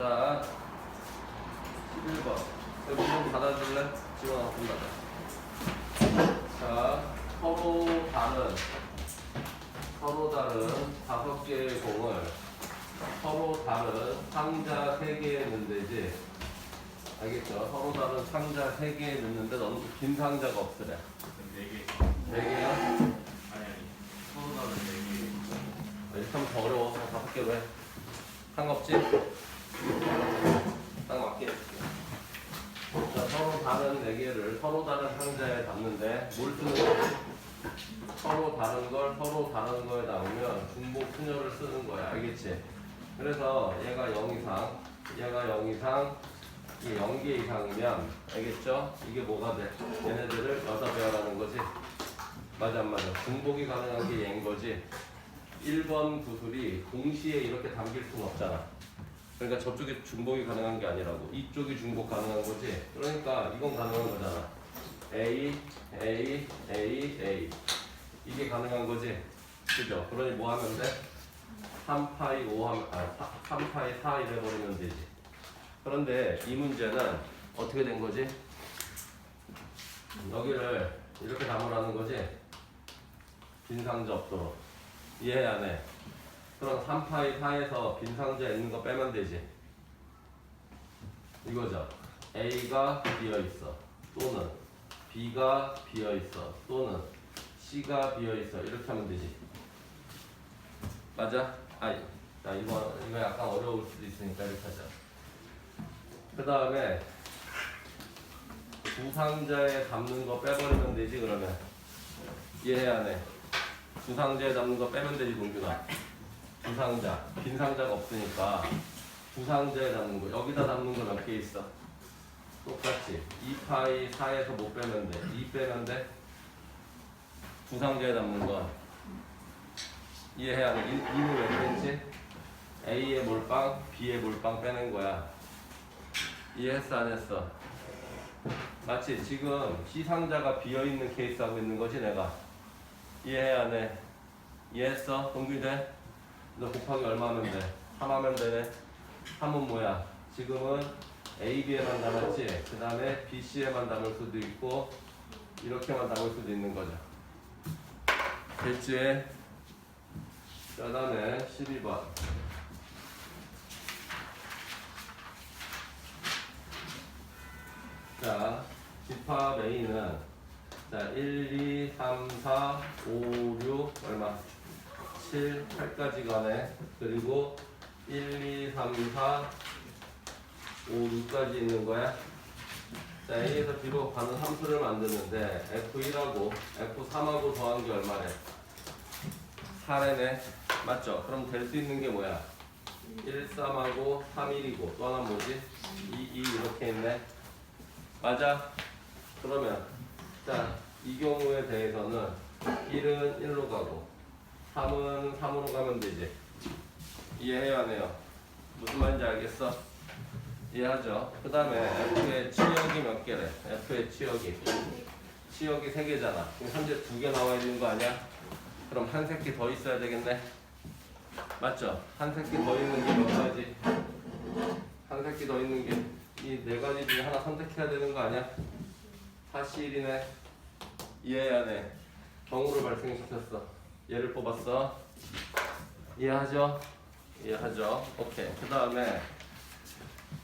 자, 11번. 여기 좀? 지원아, 좀 닫아. 자, 서로 다른, 서로 다른 다섯 개의 공을 서로 다른 상자 세 개에 넣는데지. 알겠죠? 서로 다른 상자 세 개에 넣는데 너무 빈 상자가 없으래. 네 개. 네 개야? 아니 아니. 서로 다른 네 개. 이렇게 하면 더 어려워. 다섯 개로 해. 상관없지? 딱 맞게 해줄게. 자, 서로 다른 네 개를 서로 다른 상자에 담는데 뭘 쓰는 거지? 서로 다른 걸 서로 다른 거에 담으면 중복 순열을 쓰는 거야. 알겠지? 그래서 얘가 0 이상, 얘가 0 이상, 이게 0개 이상이면 알겠죠? 이게 뭐가 돼? 얘네들을 여자 배열하는 거지? 맞아 안 맞아? 중복이 가능한 게 얘인 거지? 1번 구슬이 동시에 이렇게 담길 수는 없잖아. 그러니까 저쪽에 중복이 가능한 게 아니라고. 이쪽이 중복 가능한 거지. 그러니까 이건 가능한 거잖아. A, A, A, A. 이게 가능한 거지. 그죠? 그러니 뭐 하면 돼? 3파이 5 하면, 아, 3 파이 4 이래 버리면 되지. 그런데 이 문제는 어떻게 된 거지? 여기를 이렇게 담으라는 거지. 빈 상자 없도록. 이해 안 해? 그럼 3파이 4에서 빈 상자 있는 거 빼면 되지. 이거죠. A가 비어 있어. 또는 B가 비어 있어. 또는 C가 비어 있어. 이렇게 하면 되지. 맞아? 아니, 자 이거 이거 약간 어려울 수도 있으니까 이렇게 하자. 그 다음에 두 상자에 담는 거 빼버리면 되지 그러면 이해 안 해? 두 상자에 담는 거 빼면 되지 동준아. 두 상자 빈 상자가 없으니까 두 상자에 담는 거 여기다 담는 거몇개 있어? 똑같이 2파이 4에서 못 빼면 돼. 2 빼면 돼. 두 상자에 담는 건 이해해야 돼. 2는 왜 그랬지? A의 몰빵, B의 몰빵 빼는 거야. 이해했어 안 했어? 마치 지금 C 상자가 비어 있는 케이스 하고 있는 거지 내가. 이해해 안 해? 이해했어? 동규 돼? 너 곱하기 얼마 하면 돼? 3 하면 되네. 3은 뭐야? 지금은 A, B에만 담았지? 그 다음에 B, C에만 담을 수도 있고 이렇게만 담을 수도 있는 거죠. 됐지? 그 다음에 12번. 자, 집합 A는 자, 1, 2, 3, 4, 5, 6 얼마? 7, 8까지 가네. 그리고 1, 2, 3, 4, 5, 6까지 있는 거야. 자, A에서 B로 가는 함수를 만드는데 F1하고 F3하고 더한 게 얼마래? 4래네. 맞죠? 그럼 될 수 있는 게 뭐야? 1, 3하고 3, 1이고 또 하나 뭐지? 2, 2 이렇게 있네. 맞아? 그러면 자, 이 경우에 대해서는 1은 1로 가고 3은 3으로 가면 되지. 이해해요, 안 해요? 무슨 말인지 알겠어? 이해하죠? 그 다음에 F의 치역이 몇 개래? F의 치역이. 치역이 3개잖아. 그럼 현재 2개 나와야 되는 거 아니야? 그럼 한 새끼 더 있어야 되겠네? 맞죠? 한 새끼 더 있는 게 몇 가지? 한 새끼 더 있는 게 이 네 가지 중에 하나 선택해야 되는 거 아니야? 사실이네. 이해 안 해. 경우를 발생시켰어. 얘를 뽑았어. 이해하죠? 이해하죠? 오케이. 그 다음에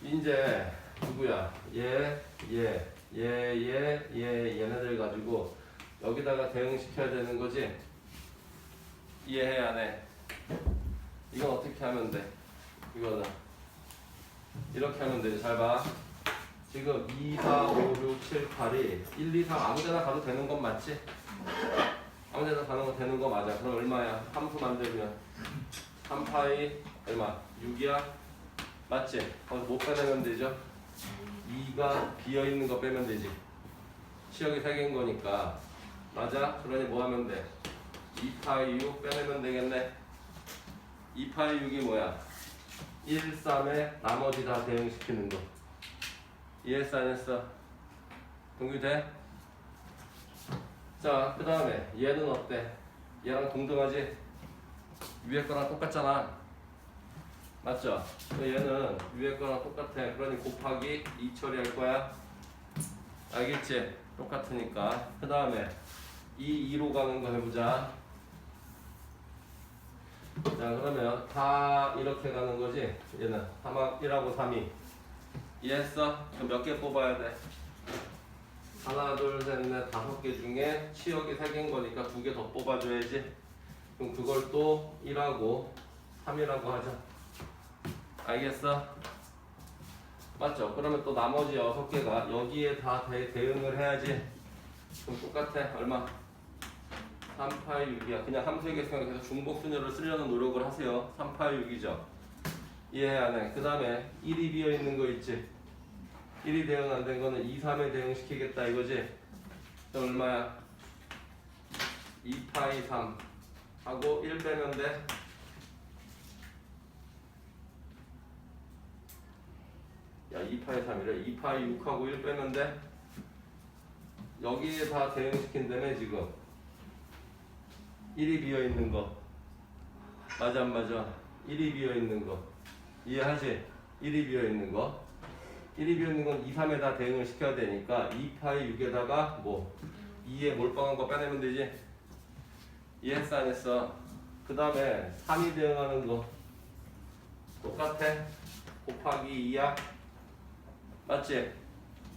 이제 누구야? 얘, 얘, 얘, 얘, 얘, 얘네들 가지고 여기다가 대응시켜야 되는 거지? 이해해 안 해? 이건 어떻게 하면 돼? 이거는 이렇게 하면 되지. 잘 봐. 지금 2, 4, 5, 6, 7, 8이 1, 2, 3 아무데나 가도 되는 건 맞지? 아무 데나 가는 거 되는 거 맞아. 그럼 얼마야? 함수 만들면 3파이 얼마? 6이야? 맞지? 거기서 못 빼내면 되죠? 2가 비어있는 거 빼면 되지. 치역이 3개인 거니까. 맞아? 그러니 뭐 하면 돼? 2파이 6 빼내면 되겠네. 2파이 6이 뭐야? 1, 3에 나머지 다 대응시키는 거. 이해 했어 안 했어? 동규 돼? 자, 그 다음에 얘는 어때? 얘랑 동등하지? 위에 거랑 똑같잖아. 맞죠? 얘는 위에 거랑 똑같아. 그러니 곱하기 2 처리할 거야. 알겠지? 똑같으니까. 그 다음에 2, 2로 가는 거 해보자. 자, 그러면 다 이렇게 가는 거지? 얘는 3, 1하고 3이. 이해했어? 몇 개 뽑아야 돼? 하나, 둘, 셋, 넷, 다섯 개 중에 치역이 세 개인 거니까 두 개 더 뽑아줘야지. 그럼 그걸 또 1하고 3이라고 하자. 알겠어? 맞죠? 그러면 또 나머지 여섯 개가 여기에 다 대, 대응을 해야지. 그럼 똑같아. 얼마? 3, 8, 6이야. 그냥 함수에게 생각해서 중복순열을 쓰려는 노력을 하세요. 3, 8, 6이죠. 이해 안 해. 그 다음에 1이 비어 있는 거 있지? 1이 대응 안 된 거는 2, 3에 대응시키겠다 이거지? 얼마야? 2 파이 3 하고 1 빼면 돼? 야 2 파이 3이래 2 파이 6하고 1 빼면 돼? 여기에 다 대응시킨다며 지금 1이 비어 있는 거 맞아 안 맞아 1이 비어 있는 거 이해하지? 1이 비어 있는 거 1이 비어 있는 건 2, 3에 다 대응을 시켜야 되니까 2파이 6에다가 뭐 2에 몰빵한 거 빼내면 되지 이해했어 안 했어? 그 다음에 3이 대응하는 거 똑같아 곱하기 2야 맞지?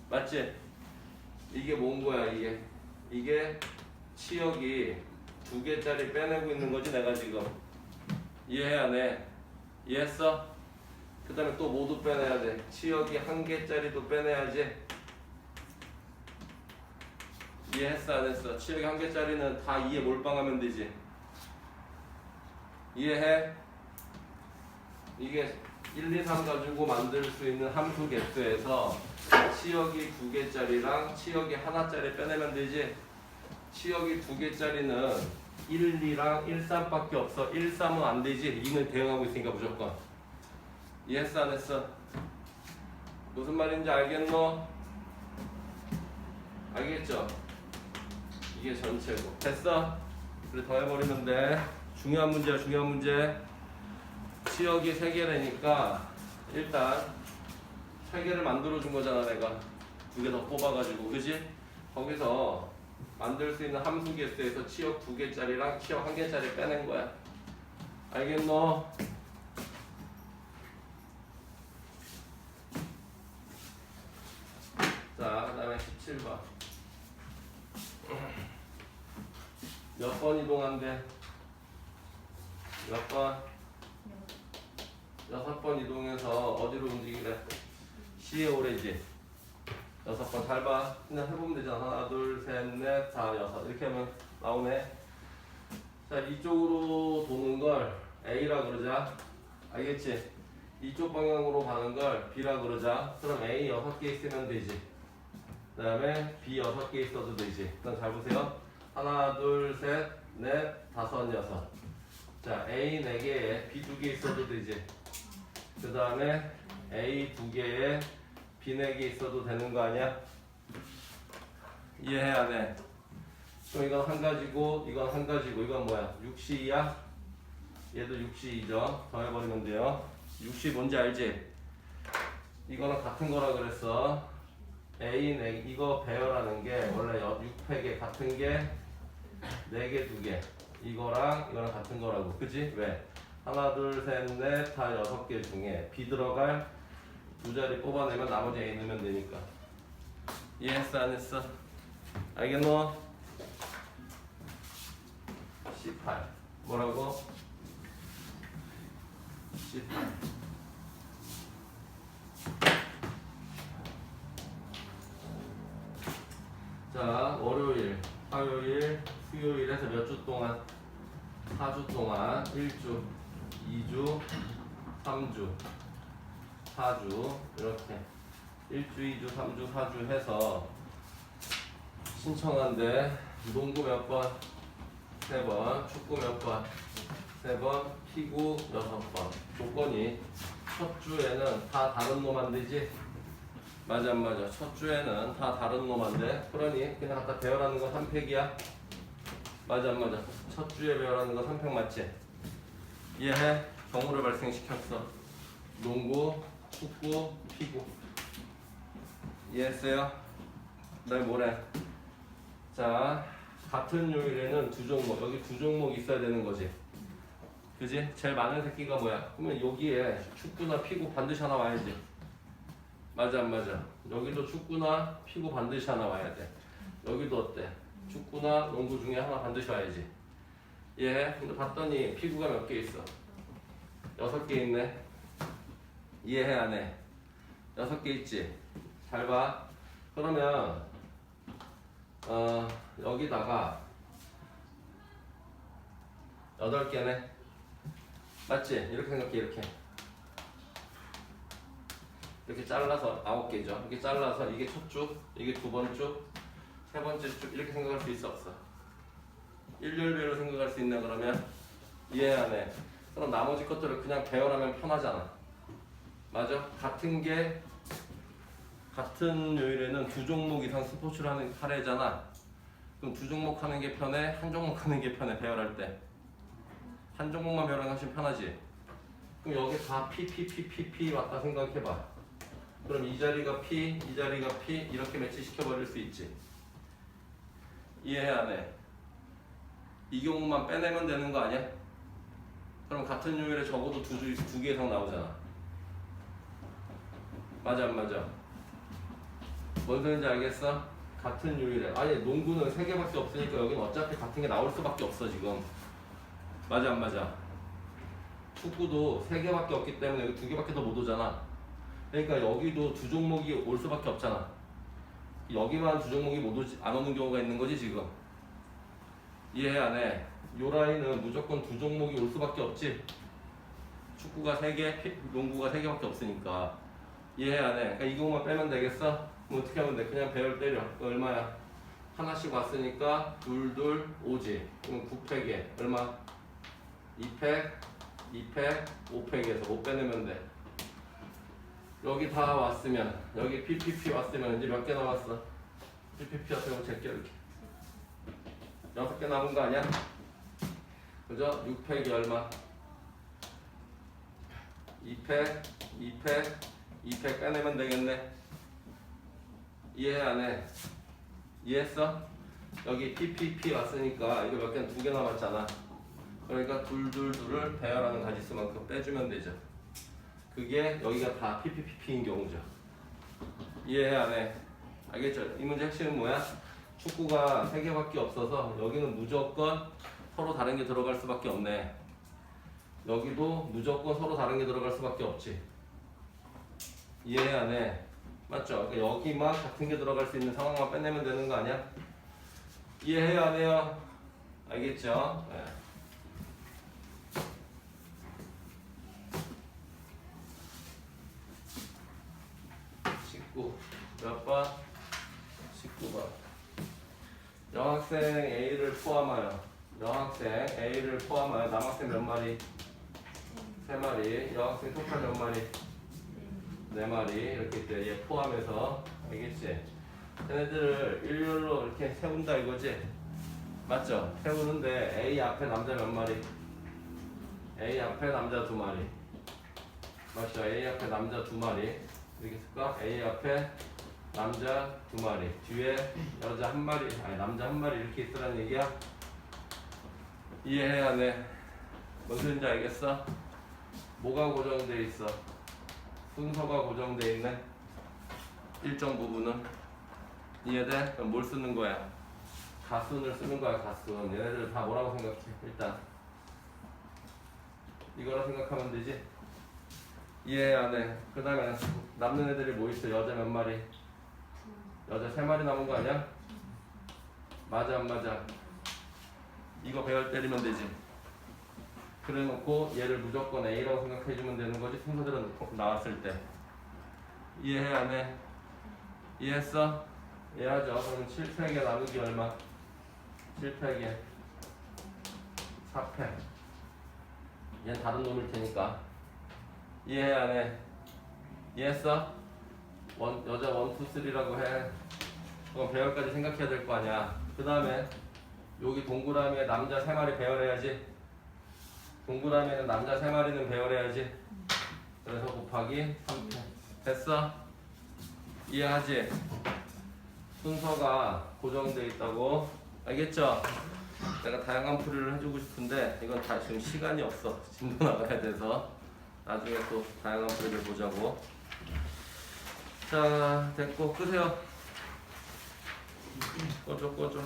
맞지? 이게 뭔 거야 이게 이게 치역이 두 개짜리 빼내고 있는 거지 내가 지금 이해해 안 해? 이해했어? 그 다음에 또 모두 빼내야 돼? 치역이 한 개짜리도 빼내야지. 이해했어 안 했어? 치역이 한 개짜리는 다 2에 몰빵하면 되지. 이해해? 이게 1, 2, 3 가지고 만들 수 있는 함수 개수에서 치역이 두 개짜리랑 치역이 하나짜리 빼내면 되지. 치역이 두 개짜리는 1, 2랑 1, 3밖에 없어. 1, 3은 안 되지. 2는 대응하고 있으니까 무조건 이해했어 안 했어? 무슨 말인지 알겠노? 알겠죠? 이게 전체고 됐어? 그래 더 해버리면 돼 중요한 문제야 중요한 문제 치역이 세 개라니까 일단 세 개를 만들어 준 거잖아 내가 두 개 더 뽑아가지고 그지? 거기서 만들 수 있는 함수 개수에서 치역 두 개짜리랑 치역 한 개짜리 빼낸 거야 알겠노? 7번 몇 번 이동한대? 몇 번? 여섯 번 이동해서 어디로 움직이래? 시의 오래지 여섯 번 잘봐. 그냥 해보면 되잖아. 하나 둘셋넷다 여섯. 이렇게 하면 나오네. 자 이쪽으로 도는 걸 A라 그러자. 알겠지? 이쪽 방향으로 가는 걸 B라 그러자. 그럼 A 여섯 개 있으면 되지. 그 다음에 B 여섯 개 있어도 되지. 그럼 잘 보세요. 하나, 둘, 셋, 넷, 다섯, 여섯. 자, A 네 개에 B 두 개 있어도 되지. 그 다음에 A 두 개에 B 네 개 있어도 되는 거 아니야? 이해해 안 해? 그럼 이건 한 가지고, 이건 한 가지고, 이건 뭐야? 6시야? 얘도 6시이죠. 더해버리면 돼요. 6시 뭔지 알지? 이거는 같은 거라 그랬어. A 네 이거 배열하는 게 원래 6팩에 같은 게 4개, 2개. 이거랑 이거랑 같은 거라고. 그지? 왜? 하나, 둘, 셋, 넷, 다 여섯 개 중에 B 들어갈 두 자리 뽑아내면 나머지 A 넣으면 되니까. 이해했어? 안 했어? 알겠노? 18. 뭐라고? 18. 자, 월요일, 화요일, 수요일에서 몇 주 동안? 4주 동안 1주, 2주, 3주, 4주 이렇게 1주, 2주, 3주, 4주 해서 신청한데 농구 몇 번? 세 번, 축구 몇 번? 세 번, 피구 여섯 번. 조건이 첫 주에는 다 다른 놈안 되지? 맞아 안 맞아 첫 주에는 다 다른 놈한데 그러니 그냥 갖다 배열하는 건 3팩이야 맞아 안 맞아 첫 주에 배열하는 건 3팩 맞지? 이해해? 경우를 발생시켰어 농구, 축구, 피구. 이해했어요? 그다음에 뭐래? 자, 같은 요일에는 두 종목, 여기 두 종목 있어야 되는 거지. 그지? 제일 많은 새끼가 뭐야? 그러면 여기에 축구나 피구 반드시 하나 와야지. 맞아, 안 맞아? 여기도 축구나 피구 반드시 하나 와야 돼. 여기도 어때? 축구나 농구 중에 하나 반드시 와야지. 예, 근데 봤더니 피구가 몇 개 있어? 여섯 개 있네. 이해해 안 해? 여섯 개 있지? 잘 봐. 그러면 어 여기다가 여덟 개네. 맞지? 이렇게 생각해 이렇게. 이렇게 잘라서 아홉 개죠. 이렇게 잘라서 이게 첫 줄, 이게 두번 줄, 세 번째 줄 이렇게 생각할 수 있어 없어? 일렬별로 생각할 수 있나 그러면 이해 안 해. 그럼 나머지 것들을 그냥 배열하면 편하잖아. 맞아? 같은 게 같은 요일에는 두 종목 이상 스포츠를 하는 하래잖아. 그럼 두 종목 하는 게 편해? 한 종목 하는 게 편해? 배열할 때. 한 종목만 배열하는 게 훨씬 편하지. 그럼 여기 다 P, P, P, P, P 왔다 생각해봐. 그럼 이 자리가 P, 이 자리가 P 이렇게 매치시켜 버릴 수 있지. 이해 안 해? 이 경우만 빼내면 되는 거 아니야? 그럼 같은 요일에 적어도 두, 주, 두개 이상 나오잖아. 맞아 안 맞아? 뭔 소리인지 알겠어? 같은 요일에 아니 농구는 세 개밖에 없으니까 여기는 어차피 같은 게 나올 수밖에 없어 지금 맞아 안 맞아? 축구도 세 개밖에 없기 때문에 여기 두 개밖에 더 못 오잖아 그러니까 여기도 두 종목이 올 수밖에 없잖아 여기만 두 종목이 못 오지 안 오는 경우가 있는 거지 지금 이해 안 해? 요 라인은 무조건 두 종목이 올 수밖에 없지 축구가 세 개, 피- 농구가 세 개밖에 없으니까 이해 안 해? 그러니까 이 경우만 빼면 되겠어? 그럼 어떻게 하면 돼? 그냥 배열 때려. 얼마야? 하나씩 왔으니까 둘둘 오지. 그럼 9팩에 얼마? 2팩, 2팩, 5팩에서 못 빼내면 돼. 여기 다 왔으면 여기 PPP 왔으면 이제 몇 개 남았어? PPP 왔으면 제껴 이렇게. 여섯 개 남은 거 아니야? 그죠? 6팩이 얼마? 2팩, 2팩, 2팩 빼내면 되겠네. 이해 안 해? 이해했어? 여기 PPP 왔으니까 이거 몇 개, 두개 남았잖아. 그러니까 둘둘둘을 배열하는 가지수만큼 빼주면 되죠. 그게 여기가 다 PPPP인 경우죠. 이해 안 해? 알겠죠? 이 문제 핵심은 뭐야? 축구가 세 개밖에 없어서 여기는 무조건 서로 다른 게 들어갈 수밖에 없네. 여기도 무조건 서로 다른 게 들어갈 수밖에 없지. 이해 안 해? 맞죠? 그러니까 여기만 같은 게 들어갈 수 있는 상황만 빼내면 되는 거 아니야? 이해해요 안 해요? 알겠죠? 네. 십구 몇 번? 19번 여학생 A를 포함하여 여학생 A를 포함하여 남학생 몇 마리? 세 마리 여학생 토탈 몇 마리? 네 마리 이렇게 있대 얘 포함해서 알겠지? 얘네들을 일렬로 이렇게 세운다 이거지? 맞죠? 세우는데 A 앞에 남자 몇 마리? A 앞에 남자 두 마리 맞죠? A 앞에 남자 두 마리 이렇게 쓸까? A 앞에 남자 두 마리 뒤에 여자 한 마리 아니 남자 한 마리 이렇게 있으라는 얘기야? 이해해야 돼. 뭔 소린지 알겠어? 뭐가 고정돼 있어? 순서가 고정돼 있네. 일정 부분은 이해돼? 그럼 뭘 쓰는 거야? 가순을 쓰는 거야 가순. 얘네들 다 뭐라고 생각해? 일단 이거라 생각하면 되지. 이해 안 해. 그 다음에 남는 애들이 뭐 있어? 여자 몇 마리? 여자 세 마리 남은 거 아니야? 맞아 안 맞아? 이거 배열 때리면 되지. 그래 놓고 얘를 무조건 A라고 생각해 주면 되는 거지 순서대로 나왔을 때 이해해 안 해? 이해했어? 이해하죠? 그러면 7팩에 나누기 얼마? 7팩에 4팩 얘는 다른 놈일 테니까 이해해 안 해? 이해했어? 원, 여자 1, 2, 3라고 해. 그럼 배열까지 생각해야 될 거 아니야. 그 다음에 여기 동그라미에 남자 3마리 배열해야지. 동그라미에는 남자 3마리는 배열해야지. 그래서 곱하기 3패 됐어? 이해하지? 순서가 고정되어 있다고. 알겠죠? 내가 다양한 풀이를 해주고 싶은데 이건 다 지금 시간이 없어. 진도 나가야 돼서. 나중에 또 다양한 풀이를 보자고 자 됐고 끄세요. 꺼줘 꺼줘